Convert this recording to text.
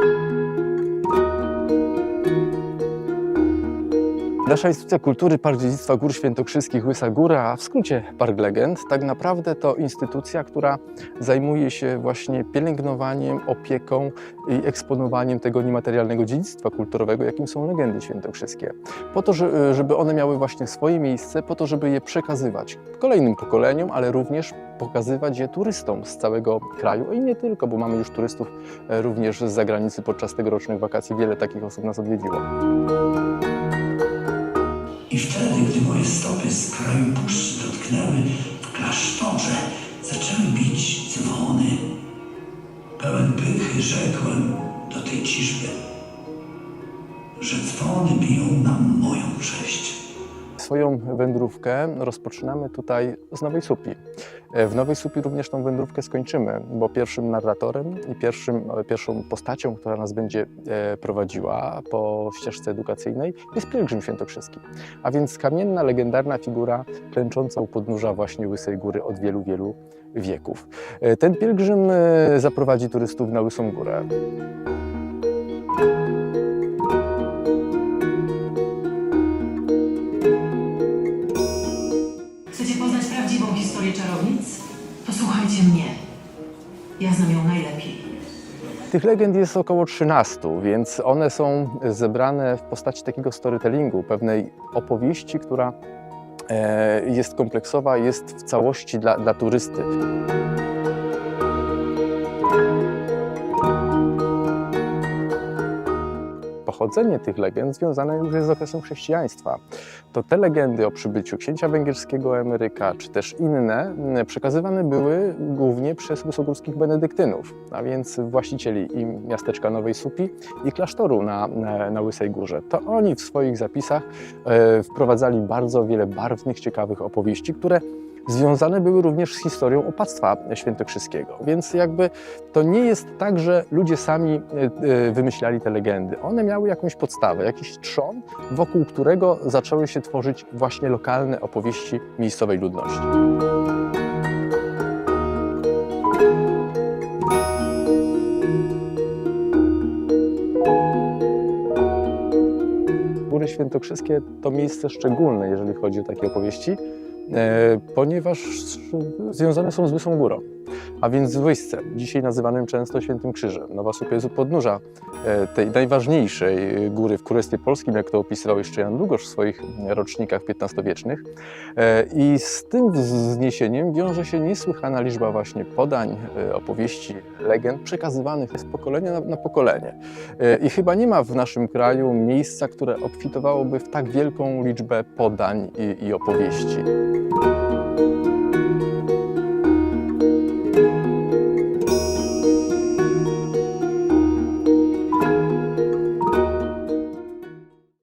thank you. Nasza instytucja kultury Park Dziedzictwa Gór Świętokrzyskich Łysa Góra, a w skrócie Park Legend, tak naprawdę to instytucja, która zajmuje się właśnie pielęgnowaniem, opieką i eksponowaniem tego niematerialnego dziedzictwa kulturowego, jakim są legendy świętokrzyskie. Po to, że- żeby one miały właśnie swoje miejsce, po to, żeby je przekazywać kolejnym pokoleniom, ale również pokazywać je turystom z całego kraju i nie tylko, bo mamy już turystów e, również z zagranicy podczas tegorocznych wakacji. Wiele takich osób nas odwiedziło. I wtedy, gdy moje stopy z kraju puszczy dotknęły, w klasztorze zaczęły bić dzwony. Pełen pychy rzekłem do tej ciżby, że dzwony biją na moją cześć. Swoją wędrówkę rozpoczynamy tutaj z Nowej Supi. E, W Nowej Supi również tą wędrówkę skończymy, bo pierwszym narratorem i pierwszym, e, pierwszą postacią, która nas będzie e, prowadziła po ścieżce edukacyjnej jest pielgrzym świętokrzyski. A więc kamienna, legendarna figura klęcząca u podnóża właśnie Łysej Góry od wielu, wielu wieków. Ten pielgrzym zaprowadzi turystów na Łysą Górę. Ja znam ją najlepiej. Tych legend jest około 13, więc one są zebrane w postaci takiego storytellingu, pewnej opowieści, która e, jest kompleksowa, jest w całości dla, dla turysty. Pochodzenie tych legend związane już jest z okresem chrześcijaństwa. To te legendy o przybyciu księcia węgierskiego Emeryka, czy też inne, m, przekazywane były głównie przez wysogórskich benedyktynów, a więc właścicieli i miasteczka Nowej Supi i klasztoru na, na, na Łysej Górze. To oni w swoich zapisach e, wprowadzali bardzo wiele barwnych, ciekawych opowieści, które związane były również z historią opactwa świętokrzyskiego. Więc jakby to nie jest tak, że ludzie sami e, e, wymyślali te legendy. One miały jakąś podstawę, jakiś trzon, wokół którego zaczęły się tworzyć właśnie lokalne opowieści miejscowej ludności. Góry Świętokrzyskie to miejsce szczególne, jeżeli chodzi o takie opowieści, ponieważ związane są z Łysą Górą, a więc z Łysce, dzisiaj nazywanym często Świętym Krzyżem. Nowa Słupia jest u podnóża e, tej najważniejszej e, góry w Królestwie Polskim, jak to opisywał jeszcze Jan Długosz w swoich rocznikach XV-wiecznych. E, I z tym wzniesieniem wiąże się niesłychana liczba właśnie podań, e, opowieści, legend przekazywanych z pokolenia na, pokolenie. E, I chyba nie ma w naszym kraju miejsca, które obfitowałoby w tak wielką liczbę podań i, i opowieści.